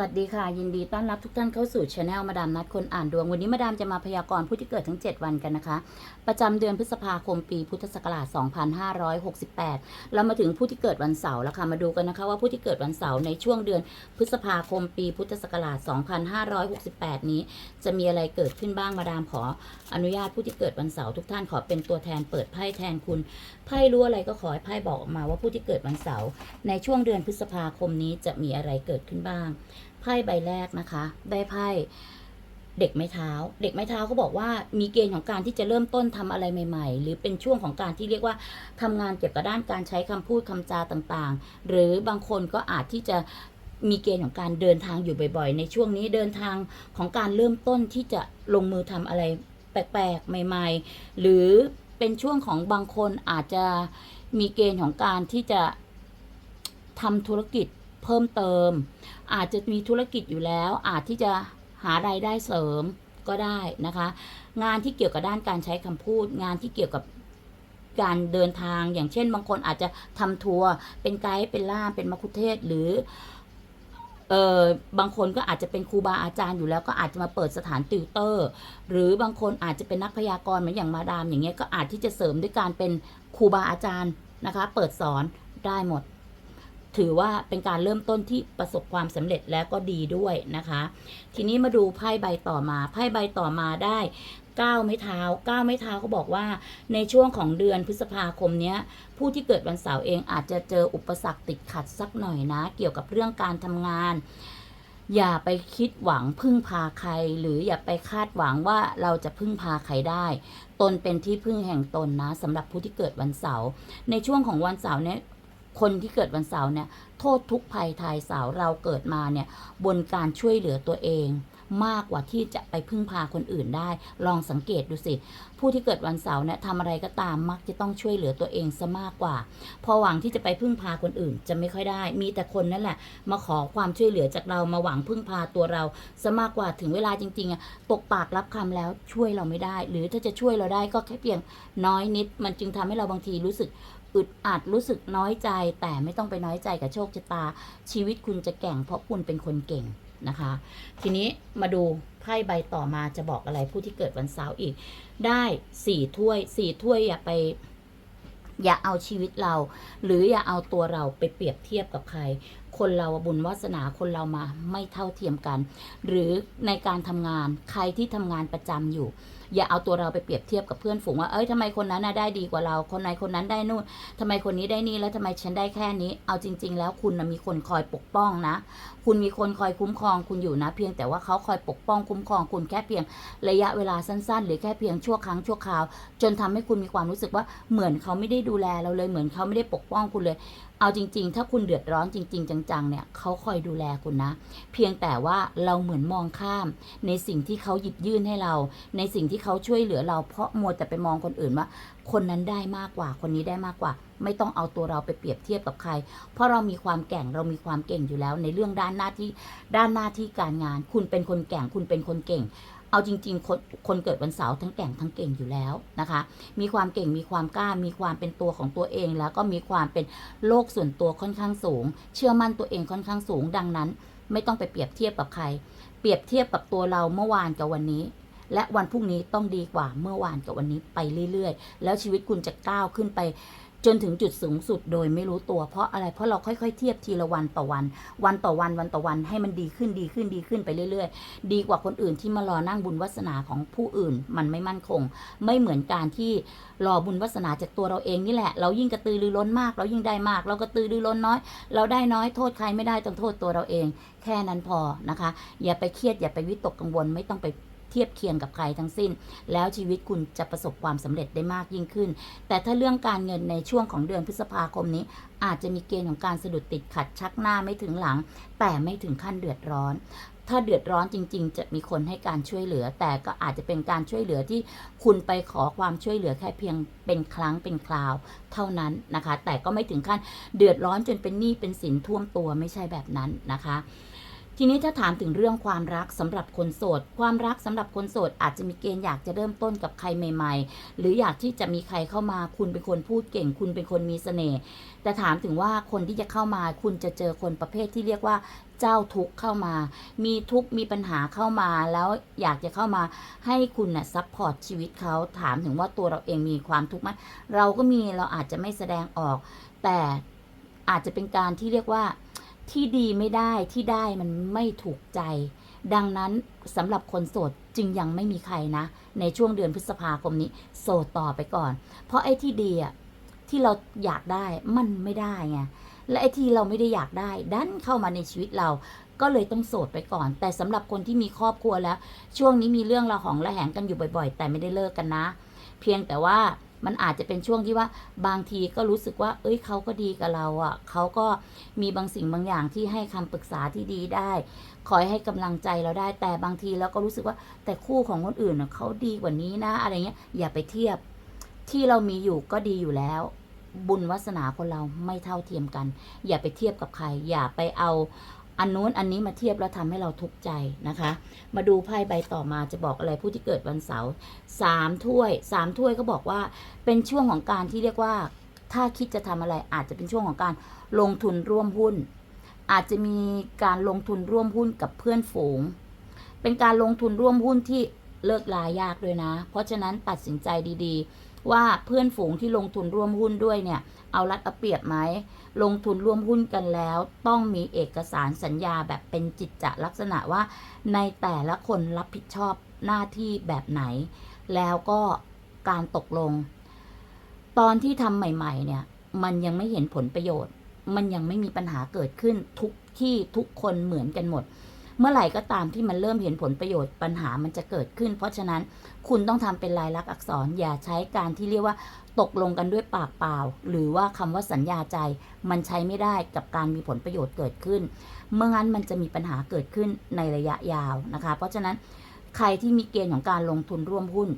สวัสดีค่ะ ยินดีต้อนรับทุกท่านเข้าสู่ช anel มาดามนัดคนอ่านดวง วันนี้มาดามจะมาพยากรณ์ผู้ที่เกิดทั้ง 7 วันกันนะคะ ประจำเดือนพฤษภาคมปีพุทธศักราช 2568 เรามาถึงผู้ที่เกิดวันเสาร์แล้วค่ะ มาดูกันนะคะว่าผู้ที่เกิดวันเสาร์ในช่วงเดือนพฤษภาคมปีพุทธศักราช 2568 นี้ จะมีอะไรเกิดขึ้นบ้างมาดามขอ อนุญาตผู้ที่เกิดวันเสาร์ทุกท่านขอเป็นตัวแทนเปิดไพ่แทนคุณไพ่รู้อะไรก็ขอให้ไพ่บอกออกมาว่าผู้ที่เกิดวันเสาร์ในช่วงเดือนพฤษภาคมนี้จะมีอะไรเกิดขึ้นบ้าง พ่ใบแรกนะคะ ได้ไพ่เด็กไม้เท้า เด็กไม้เท้าเขาบอกว่ามีเกณฑ์ของการที่จะเริ่มต้นทำอะไรใหม่ ๆ หรือเป็นช่วงของการที่เรียกว่าทำงานเกี่ยวกับด้านการใช้คำพูดคำจาต่างๆ หรือบางคนก็อาจที่จะมีเกณฑ์ของการเดินทางอยู่บ่อยๆ ในช่วงนี้เดินทางของการเริ่มต้นที่จะลงมือทำอะไรแปลกๆ ใหม่ ๆ หรือเป็นช่วงของบางคนอาจจะมีเกณฑ์ของการที่จะทำธุรกิจ เพิ่มเติม อาจจะมีธุรกิจอยู่แล้ว อาจที่จะหารายได้เสริมก็ได้นะคะ งานที่เกี่ยวกับด้านการใช้คำพูด งานที่เกี่ยวกับการเดินทางอย่างเช่น บางคนอาจจะทำทัวร์เป็นไกด์เป็นล่ามเป็นมัคคุเทศหรือเออบางคนก็อาจจะเป็นครูบาอาจารย์อยู่แล้วก็อาจจะมาเปิดสถานติวเตอร์ หรือบางคนอาจจะเป็นนักพยากรณ์เหมือนอย่างมาดามอย่างเงี้ยก็อาจที่จะเสริมด้วยการเป็นครูบาอาจารย์นะคะ เปิดสอนได้หมด ถือว่าเป็นการเริ่มต้นที่ประสบความสำเร็จแล้วก็ดีด้วยนะคะ ทีนี้มาดูไพ่ใบต่อมาไพ่ใบต่อมาได้ก้าวไม้เท้าก้าวไม้เท้าเขาบอกว่าในช่วงของเดือนพฤษภาคมเนี้ย ผู้ที่เกิดวันเสาร์เองอาจจะเจออุปสรรคติดขัดสักหน่อยนะ เกี่ยวกับเรื่องการทำงาน อย่าไปคิดหวังพึ่งพาใคร หรืออย่าไปคาดหวังว่าเราจะพึ่งพาใครได้ ตนเป็นที่พึ่งแห่งตนนะสำหรับผู้ที่เกิดวันเสาร์ในช่วงของวันเสาร์เนี้ย คนที่เกิดวันเสาร์เนี่ยโทษทุกภัยทายเสาร์เราเกิดมาเนี่ยบนการช่วยเหลือตัวเอง มากกว่าที่จะไปพึ่งพาคนอื่นได้ ลองสังเกตดูสิ ผู้ที่เกิดวันเสาร์เนี่ยทำอะไรก็ตามมักจะต้องช่วยเหลือตัวเองซะมากกว่า พอหวังที่จะไปพึ่งพาคนอื่นจะไม่ค่อยได้ มีแต่คนนั่นแหละ มาขอความช่วยเหลือจากเรามาหวังพึ่งพาตัวเราซะมากกว่าถึงเวลาจริงๆตกปากรับคำแล้วช่วยเราไม่ได้ หรือถ้าจะช่วยเราได้ก็แค่เพียงน้อยนิด มันจึงทำให้เราบางทีรู้สึก อึดอัดรู้สึกน้อยใจ แต่ไม่ต้องไปน้อยใจกับโชคชะตา ชีวิตคุณจะแก่งเพราะคุณเป็นคนเก่งนะคะ ทีนี้มาดูไพ่ใบต่อมาจะบอกอะไรผู้ที่เกิดวันเสาร์อีก ได้สี่ถ้วยสี่ถ้วยอย่าไป อย่าเอาชีวิตเรา หรืออย่าเอาตัวเราไปเปรียบเทียบกับใคร คนเราบุญวาสนาคนเรามาไม่เท่าเทียมกัน หรือในการทำงานใครที่ทำงานประจำอยู่อย่าเอาตัวเราไปเปรียบเทียบกับเพื่อนฝูงว่าเอ้ยทำไมคนนั้นน่ะได้ดีกว่าเรา คนไหนคนนั้นได้นู่นทำไมคนนี้ได้นี่แล้วทำไมฉันได้แค่นี้ เอาจริง ๆ แล้วคุณนะมีคนคอยปกป้องนะ คุณมีคนคอยคุ้มครองคุณอยู่นะ เพียงแต่ว่าเขาคอยปกป้องคุ้มครองคุณแค่เพียงระยะเวลาสั้น ๆ หรือแค่เพียงชั่วครั้งชั่วคราว จนทำให้คุณมีความรู้สึกว่าเหมือนเขาไม่ได้ดูแลเราเลยเหมือนเขาไม่ได้ปกป้องคุณเลยเอาจริง ๆ ถ้าคุณเดือดร้อนจริง ๆ จังๆ เนี่ยเขาคอยดูแลคุณนะ เพียงแต่ว่าเราเหมือนมองข้าม ในสิ่งที่เขาหยิบยื่นให้เรา ในสิ่งที่ที่เขาช่วยเหลือเราเพราะมัวแต่ไปมองคนอื่นว่า คนนั้นได้มากกว่า คนนี้ได้มากกว่า ไม่ต้องเอาตัวเราไปเปรียบเทียบกับใคร เพราะเรามีความแก่งเรามีความเก่งอยู่แล้ว ในเรื่องด้านหน้าที่ด้านหน้าที่การงาน คุณเป็นคนแก่งคุณเป็นคนเก่งเอาจริง ๆ คนคนเกิดวันเสาร์ทั้งแก่งทั้งเก่งอยู่แล้วนะคะ มีความเก่งมีความกล้า มีความเป็นตัวของตัวเอง แล้วก็มีความเป็นโลกส่วนตัวค่อนข้างสูง เชื่อมั่นตัวเองค่อนข้างสูง ดังนั้น ไม่ต้องไปเปรียบเทียบกับใคร เปรียบเทียบกับตัวเราเมื่อวานกับวันนี้ และวันพรุ่งนี้ต้องดีกว่าเมื่อวานกับวันนี้ไปเรื่อยๆ แล้วชีวิตคุณจะก้าวขึ้นไปจนถึงจุดสูงสุดโดยไม่รู้ตัวเพราะอะไรเพราะเราค่อยๆ เทียบทีละวันต่อวัน วันต่อวันวันต่อวันให้มันดีขึ้นดีขึ้นดีขึ้นไปเรื่อยๆ ดีกว่าคนอื่นที่มารอนั่งบุญวาสนาของผู้อื่น มันไม่มั่นคง ไม่เหมือนการที่รอบุญวาสนาจากตัวเราเองนี่แหละ เรายิ่งกระตือรือร้นมาก เรายิ่งได้มาก เรากระตือรือร้นน้อย เราได้น้อยโทษใครไม่ได้ต้องโทษตัวเราเอง แค่นั้นพอนะคะ อย่าไปเครียดอย่าไปวิตกกังวลไม่ต้องไป เทียบเคียงกับใครทั้งสิ้น แล้วชีวิตคุณจะประสบความสำเร็จได้มากยิ่งขึ้น แต่ถ้าเรื่องการเงินในช่วงของเดือนพฤษภาคมนี้ อาจจะมีเกณฑ์ของการสะดุดติดขัดชักหน้าไม่ถึงหลัง แต่ไม่ถึงขั้นเดือดร้อนถ้าเดือดร้อนจริง ๆ จะมีคนให้การช่วยเหลือ แต่ก็อาจจะเป็นการช่วยเหลือที่คุณไปขอความช่วยเหลือแค่เพียงเป็นครั้งเป็นคราวเท่านั้นนะคะ แต่ก็ไม่ถึงขั้นเดือดร้อนจนเป็นหนี้เป็นสินท่วมตัวไม่ใช่แบบนั้นนะคะ ทีนี้ถ้าถามถึงเรื่องความรักสำหรับคนโสด ความรักสำหรับคนโสด อาจจะมีเกณฑ์อยากจะเริ่มต้นกับใครใหม่ ๆ หรืออยากที่จะมีใครเข้ามา คุณเป็นคนพูดเก่ง คุณเป็นคนมีเสน่ห์แต่ถามถึงว่าคนที่จะเข้ามา คุณจะเจอคนประเภทที่เรียกว่าเจ้าทุกข์เข้ามา มีทุกข์มีปัญหาเข้ามาแล้วอยากจะเข้ามาให้คุณน่ะซัพพอร์ตชีวิตเขาถามถึงว่าตัวเราเองมีความทุกข์ไหมเราก็มีเราอาจจะไม่แสดงออก แต่อาจจะเป็นการที่เรียกว่า ที่ดีไม่ได้ที่ได้มันไม่ถูกใจ ดังนั้นสำหรับคนโสดจึงยังไม่มีใครนะ ในช่วงเดือนพฤษภาคมนี้ โสดต่อไปก่อน เพราะไอ้ที่ดีอะที่เราอยากได้มันไม่ได้ไงและไอ้ที่เราไม่ได้อยากได้ดันเข้ามาในชีวิตเราก็เลยต้องโสดไปก่อน แต่สำหรับคนที่มีครอบครัวแล้ว ช่วงนี้มีเรื่องระหองระแหงกันอยู่บ่อย ๆ แต่ไม่ได้เลิกกันนะ เพียงแต่ว่า มันอาจจะเป็นช่วงที่ว่าบางทีก็รู้สึกว่า เอ้ยเขาก็ดีกับเราอะ่ะเขาก็มีบางสิ่งบางอย่างที่ให้คำปรึกษาที่ดีได้ คอยให้กำลังใจเราได้ แต่บางทีเราก็รู้สึกว่า แต่คู่ของคนอื่นเขาดีกว่านี้นะ อะไรเงี้ย อย่าไปเทียบ ที่เรามีอยู่ก็ดีอยู่แล้ว บุญวาสนาคนเราไม่เท่าเทียมกัน อย่าไปเทียบกับใคร อย่าไปเอา อันนู้นอันนี้มาเทียบแล้วทำให้เราทุกข์ใจนะคะ มาดูไพ่ใบต่อมาจะบอกอะไรผู้ที่เกิดวันเสาร์สามถ้วยสามถ้วยก็บอกว่าเป็นช่วงของการที่เรียกว่า ถ้าคิดจะทำอะไรอาจจะเป็นช่วงของการลงทุนร่วมหุ้น อาจจะมีการลงทุนร่วมหุ้นกับเพื่อนฝูง เป็นการลงทุนร่วมหุ้นที่เลิกลายากด้วยนะ เพราะฉะนั้นตัดสินใจดีๆ ว่าเพื่อนฝูงที่ลงทุนร่วมหุ้นด้วยเนี่ย เอารัดเอาเปรียบไหม ลงทุนร่วมหุ้นกันแล้ว ต้องมีเอกสารสัญญาแบบเป็นจิตจะลักษณะว่า ในแต่ละคนรับผิดชอบหน้าที่แบบไหน แล้วก็การตกลง ตอนที่ทำใหม่ ๆ เนี่ย มันยังไม่เห็นผลประโยชน์ มันยังไม่มีปัญหาเกิดขึ้นทุกที่ทุกคนเหมือนกันหมด เมื่อไหร่ก็ตามที่มันเริ่มเห็นผลประโยชน์ปัญหามันจะเกิดขึ้น เพราะฉะนั้นคุณต้องทำเป็นลายลักษณ์อักษรอย่าใช้การที่เรียกว่าตกลงกันด้วยปากเปล่า หรือว่าคำว่าสัญญาใจ มันใช้ไม่ได้กับการมีผลประโยชน์เกิดขึ้น เมื่องั้นมันจะมีปัญหาเกิดขึ้นในระยะยาวนะคะ เพราะฉะนั้นใครที่มีเกณฑ์ของการลงทุนร่วมหุ้น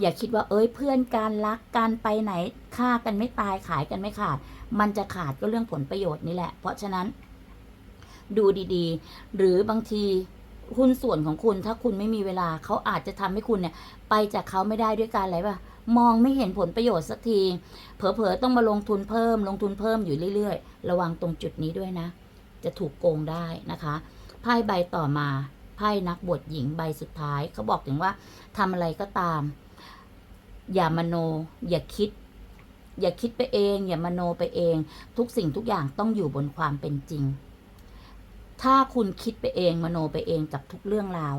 อย่าคิดว่าเอ้ยเพื่อนการรักการไปไหนฆ่ากันไม่ตายขายกันไม่ขาด มันจะขาดก็เรื่องผลประโยชน์นี่แหละ เพราะฉะนั้น ดูดีๆ หรือบางทีหุ้นส่วนของคุณถ้าคุณไม่มีเวลาเขาอาจจะทำให้คุณเนี่ย ไปจากเขาไม่ได้ด้วยการอะไรป่ะมองไม่เห็นผลประโยชน์สักที เผลอๆต้องมาลงทุนเพิ่ม ลงทุนเพิ่มอยู่เรื่อยๆ ระวังตรงจุดนี้ด้วยนะ จะถูกโกงได้นะคะไพ่ใบต่อมาไพ่นักบวชหญิงใบสุดท้ายเขาบอกถึงว่าทำอะไรก็ตาม อย่ามโน อย่าคิด อย่าคิดไปเอง อย่ามโนไปเอง ทุกสิ่งทุกอย่างต้องอยู่บนความเป็นจริง ถ้าคุณคิดไปเองมโนไปเองกับทุกเรื่องราว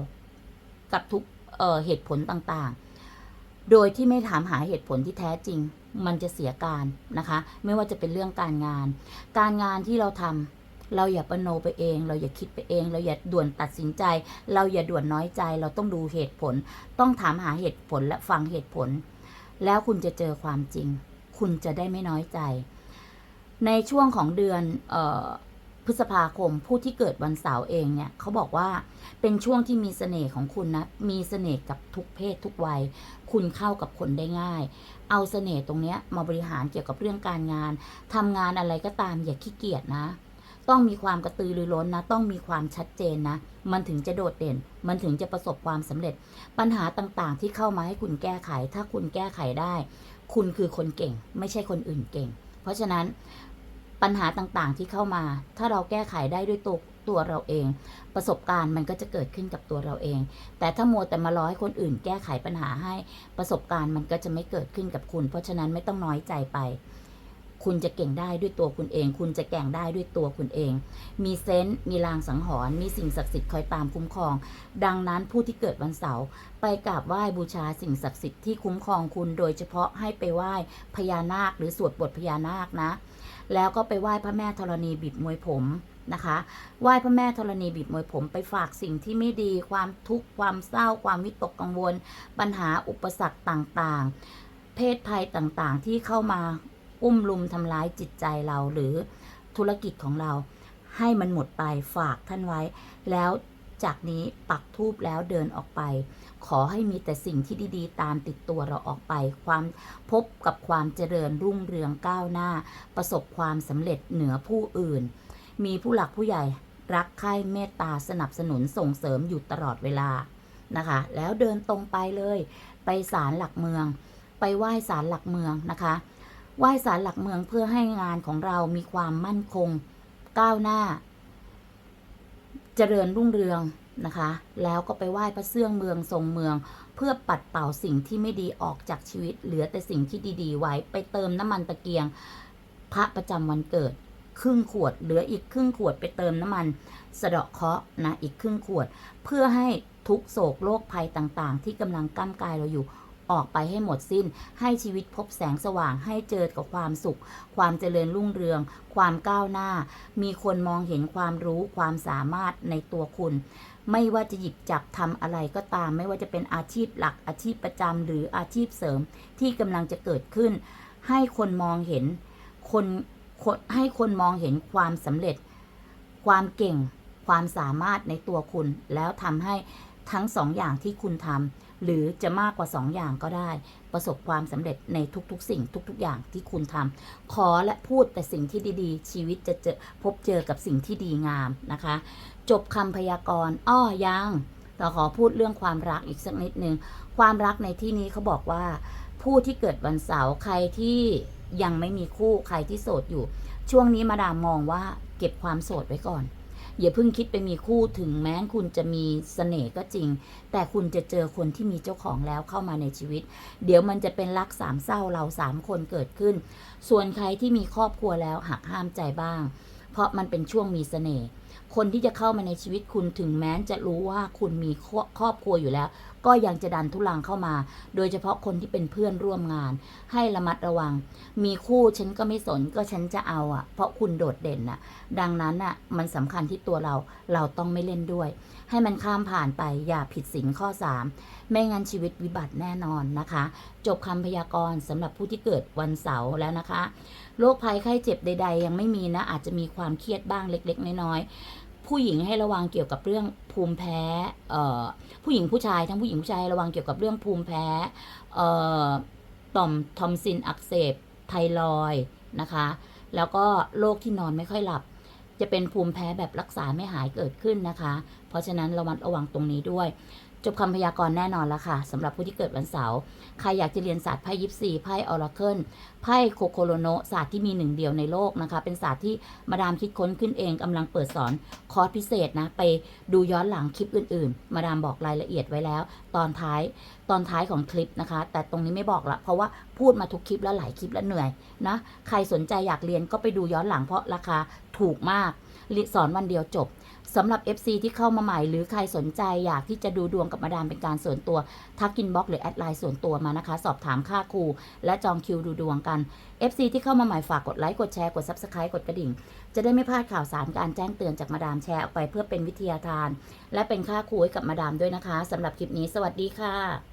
กับทุกเเหตุผลต่างๆ โดยที่ไม่ถามหาเหตุผลที่แท้จริง มันจะเสียการนะคะ ไม่ว่าจะเป็นเรื่องการงาน การงานที่เราทำเราอย่าปโนไปเอง เราอย่าคิดไปเอง เราอย่าด่วนตัดสินใจ เราอย่าด่วนน้อยใจ เราต้องดูเหตุผล ต้องถามหาเหตุผลและฟังเหตุผล แล้วคุณจะเจอความจริง คุณจะได้ไม่น้อยใจ ในช่วงของเดือนเออ พฤษภาคมผู้ที่เกิดวันเสาร์เองเนี่ยเขาบอกว่าเป็นช่วงที่มีเสน่ห์ของคุณนะ มีเสน่ห์กับทุกเพศทุกวัย คุณเข้ากับคนได้ง่าย เอาเสน่ห์ตรงเนี้ยมาบริหารเกี่ยวกับเรื่องการงานทำงานอะไรก็ตามอย่าขี้เกียจนะ ต้องมีความกระตือรือร้นนะ ต้องมีความชัดเจนนะ มันถึงจะโดดเด่น มันถึงจะประสบความสำเร็จ ปัญหาต่างๆ ที่เข้ามาให้คุณแก้ไข ถ้าคุณแก้ไขได้ คุณคือคนเก่ง ไม่ใช่คนอื่นเก่ง เพราะฉะนั้น ปัญหาต่างๆที่เข้ามา ถ้าเราแก้ไขได้ด้วยตัวตัวเราเอง ประสบการณ์มันก็จะเกิดขึ้นกับตัวเราเอง แต่ถ้ามัวแต่มารอให้คนอื่น แก้ไขปัญหาให้ประสบการณ์มันก็จะไม่เกิดขึ้นกับคุณ เพราะฉะนั้นไม่ต้องน้อยใจไป คุณจะเก่งได้ด้วยตัวคุณเอง คุณจะแก่งได้ด้วยตัวคุณเอง มีเซนต์มีลางสังหรณ์มีสิ่งศักดิ์สิทธิ์คอยตามคุ้มครอง ดังนั้นผู้ที่เกิดวันเสาร์ไปกราบไหว้บูชาสิ่งศักดิ์สิทธิ์ที่คุ้มครองคุณ โดยเฉพาะให้ไปไหว้พญานาค หรือสวดบทพญานาคนะ แล้วก็ไปไหว้พระแม่ธรณีบีบมวยผมนะคะไหว้พระแม่ธรณีบีบมวยผมไปฝากสิ่งที่ไม่ดีความทุกข์ความเศร้า ความวิตกกังวล ปัญหาอุปสรรคต่างๆ เพศภัยต่างๆ ที่เข้ามาอุ้มลุมทำร้ายจิตใจเราหรือธุรกิจของเราให้มันหมดไปฝากท่านไว้ แล้ว จากนี้ปักทูบแล้วเดินออกไป ขอให้มีแต่สิ่งที่ดีๆ ตามติดตัวเราออกไป ความพบกับความเจริญรุ่งเรืองก้าวหน้า ประสบความสำเร็จเหนือผู้อื่น มีผู้หลักผู้ใหญ่รักใคร่เมตตาสนับสนุนส่งเสริมอยู่ตลอดเวลานะคะ แล้วเดินตรงไปเลย ไปศาลหลักเมือง ไปไหว้ศาลหลักเมืองนะคะไหว้ศาลหลักเมืองเพื่อให้งานของเรามีความมั่นคง ก้าวหน้า เจริญรุ่งเรืองนะคะ แล้วก็ไปไหว้พระเสื่องเมืองทรงเมือง เพื่อปัดเป่าสิ่งที่ไม่ดีออกจากชีวิต เหลือแต่สิ่งที่ดีๆ ไว้ไปเติมน้ำมันตะเกียง พระประจำวันเกิด ครึ่งขวด เหลืออีกครึ่งขวดไปเติมน้ำมัน สะเดาะเคาะนะอีกครึ่งขวด เพื่อให้ทุกโศกโรคภัยต่างๆ ที่กำลังก้ำกายเราอยู่ ออกไปให้หมดสิ้น ให้ชีวิตพบแสงสว่างให้เจอกับความสุข ความเจริญรุ่งเรือง ความก้าวหน้า มีคนมองเห็นความรู้ความสามารถในตัวคุณ ไม่ว่าจะหยิบจับทำอะไรก็ตาม ไม่ว่าจะเป็นอาชีพหลักอาชีพประจำหรืออาชีพเสริมที่กำลังจะเกิดขึ้น ให้คนมองเห็นคนคนให้คนมองเห็นความสำเร็จ ความเก่งความสามารถในตัวคุณ แล้วทำให้ทั้งสองอย่างที่คุณทำ หรือจะมากกว่าสองอย่างก็ได้ ประสบความสำเร็จในทุกๆ สิ่งทุก ๆ อย่างที่คุณทำขอและพูดแต่สิ่งที่ดีๆ ชีวิตจะเจอพบเจอกับสิ่งที่ดีงามนะคะ จบคำพยากรณ์อ้อยังเราขอพูดเรื่องความรักอีกสักนิดนึง ความรักในที่นี้เขาบอกว่า ผู้ที่เกิดวันเสาร์ใครที่ยังไม่มีคู่ใครที่โสดอยู่ ช่วงนี้มาดามมองว่าเก็บความโสดไว้ก่อน อย่าเพิ่งคิดไปมีคู่ถึงแม้คุณจะมีเสน่ห์ก็จริง แต่คุณจะเจอคนที่มีเจ้าของแล้วเข้ามาในชีวิต เดี๋ยวมันจะเป็นรักสามเศร้าเราสามคนเกิดขึ้น ส่วนใครที่มีครอบครัวแล้วหักห้ามใจบ้าง เพราะมันเป็นช่วงมีเสน่ห์ คนที่จะเข้ามาในชีวิตคุณถึงแม้จะรู้ว่าคุณมีครอบครัวอยู่แล้ว ก็ยังจะดันทุลังเข้ามา โดยเฉพาะคนที่เป็นเพื่อนร่วมงาน ให้ระมัดระวัง มีคู่ฉันก็ไม่สนก็ฉันจะเอาอะ เพราะคุณโดดเด่นน่ะ ดังนั้นอะมันสำคัญที่ตัวเราเราต้องไม่เล่นด้วย ให้มันข้ามผ่านไปอย่าผิดศีลข้อ 3 ไม่งั้นชีวิตวิบัติแน่นอนนะคะ จบคำพยากรณ์สำหรับผู้ที่เกิดวันเสาร์แล้วนะคะโรคภัยไข้เจ็บใด ๆ ยังไม่มีนะ อาจจะมีความเครียดบ้างเล็ก ๆ น้อยๆผู้หญิงให้ระวังเกี่ยวกับเรื่องภูมิแพ้ผู้หญิงผู้ชายทั้งผู้หญิงผู้ชายระวังเกี่ยวกับเรื่องภูมิแพ้ต่อมทอมซินอักเสบไทรอยนะคะ แล้วก็โรคที่นอนไม่ค่อยหลับ จะเป็นภูมิแพ้แบบรักษาไม่หายเกิดขึ้นนะคะ เพราะฉะนั้นระมัดระวังตรงนี้ด้วย จบคำพยากรณ์แน่นอนแล้วค่ะสำหรับผู้ที่เกิดวันเสาร์ใครอยากจะเรียนศาสตร์ไพ่ยิปซีไพ่ออราเคิลไพ่โคโคโลโนศาสตร์ที่มีหนึ่งเดียวในโลกนะคะ เป็นศาสตร์ที่มาดามคิดค้นขึ้นเองกำลังเปิดสอนคอร์สพิเศษนะ ไปดูย้อนหลังคลิปอื่นๆ มาดามบอกรายละเอียดไว้แล้ว ตอนท้ายตอนท้ายของคลิปนะคะ แต่ตรงนี้ไม่บอกละเพราะว่าพูดมาทุกคลิปแล้วหลายคลิปแล้วเหนื่อยนะใครสนใจอยากเรียนก็ไปดูย้อนหลังเพราะราคาถูกมากสอนวันเดียวจบ สำหรับ FC ที่เข้ามาใหม่หรือใครสนใจอยากที่จะดูดวงกับมาดามเป็นการส่วนตัว ทักกินบ็อกหรือแอดไลน์ส่วนตัวมานะคะ สอบถามค่าครู และจองคิวดูดวงกัน FC ที่เข้ามาใหม่ฝากกดไลค์กดแชร์กด Subscribe กดกระดิ่ง จะได้ไม่พลาดข่าวสารการแจ้งเตือนจากมาดามแชร์ออกไปเพื่อเป็นวิทยาทาน และเป็นค่าครูให้กับมาดามด้วยนะคะสำหรับคลิปนี้ สวัสดีค่ะ